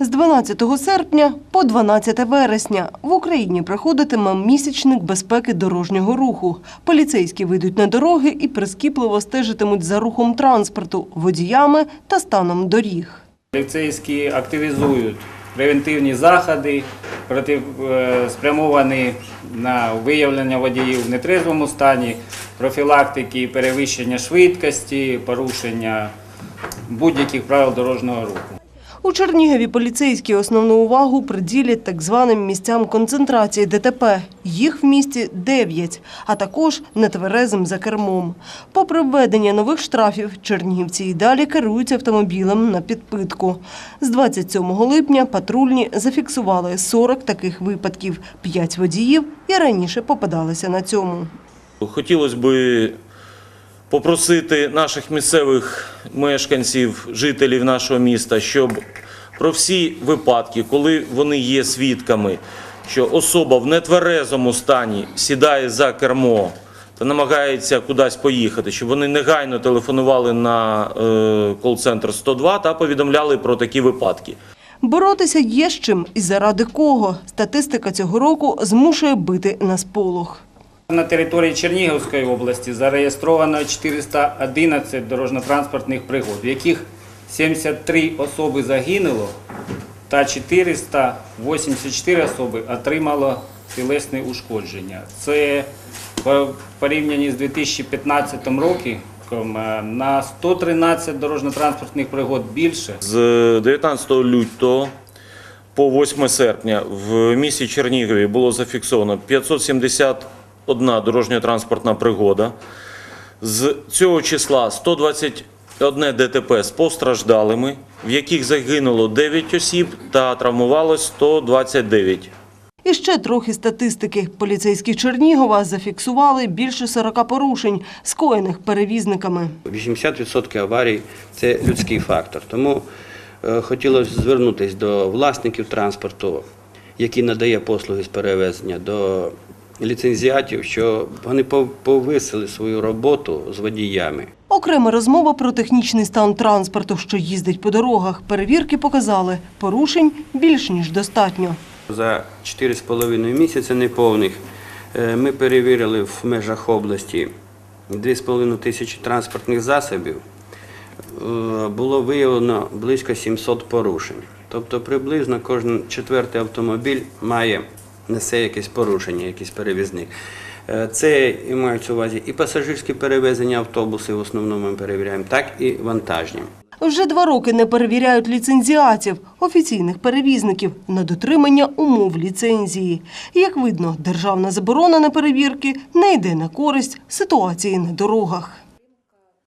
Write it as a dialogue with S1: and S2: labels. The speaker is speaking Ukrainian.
S1: З 12 серпня по 12 вересня в Україні проходитиме місячник безпеки дорожнього руху. Поліцейські вийдуть на дороги і прискіпливо стежитимуть за рухом транспорту, водіями та станом доріг.
S2: Поліцейські активізують превентивні заходи, е, спрямовані на виявлення водіїв в нетрезвому стані, профілактики перевищення швидкості, порушення будь-яких правил дорожнього руху.
S1: У Чернігові поліцейські основну увагу приділять так званим місцям концентрації ДТП. Їх в місті 9, а також нетверезим за кермом. Попри введення нових штрафів, чернігівці і далі керують автомобілем на підпитку. З 27 липня патрульні зафіксували 40 таких випадків. П'ять водіїв і раніше попадалися на цьому.
S3: Хотілося б попросити наших місцевих мешканців, жителів нашого міста, щоб про всі випадки, коли вони є свідками, що особа в нетверезому стані сідає за кермо та намагається кудись поїхати, щоб вони негайно телефонували на е, кол-центр 102 та повідомляли про такі випадки.
S1: Боротися є з чим і заради кого. Статистика цього року змушує бити на сполох.
S2: На території Чернігівської області зареєстровано 411 дорожньо-транспортних пригод, в яких 73 особи загинуло та 484 особи отримало тілесні ушкодження. Це по порівнянні з 2015 роком е, на 113 дорожньо-транспортних пригод більше.
S3: З 19 лютого по 8 серпня в місті Чернігові було зафіксовано 571 дорожньо-транспортна пригода. З цього числа 121 ДТП з постраждалими, в яких загинуло 9 осіб та травмувалось 129.
S1: І ще трохи статистики. Поліцейські Чернігова зафіксували більше 40 порушень, скоєних перевізниками.
S4: 80% аварій це людський фактор. Тому е, хотілося звернутися до власників транспорту, які надає послуги з перевезення, до ліцензіатів, що вони пов- повисили свою роботу з водіями.
S1: Окрема розмова про технічний стан транспорту, що їздить по дорогах. Перевірки показали, порушень більш ніж достатньо.
S4: За 4,5 місяці неповних е, ми перевірили в межах області 2,5 тисячі транспортних засобів. Е, Було виявлено близько 700 порушень. Тобто приблизно кожен четвертий автомобіль має несе якесь порушення, якийсь перевізник. Е, Це і мають увазі і пасажирські перевезення автобуси, в основному ми перевіряємо, так і вантажні.
S1: Вже два роки не перевіряють ліцензіатів, офіційних перевізників, на дотримання умов ліцензії. Як видно, державна заборона на перевірки не йде на користь ситуації на дорогах.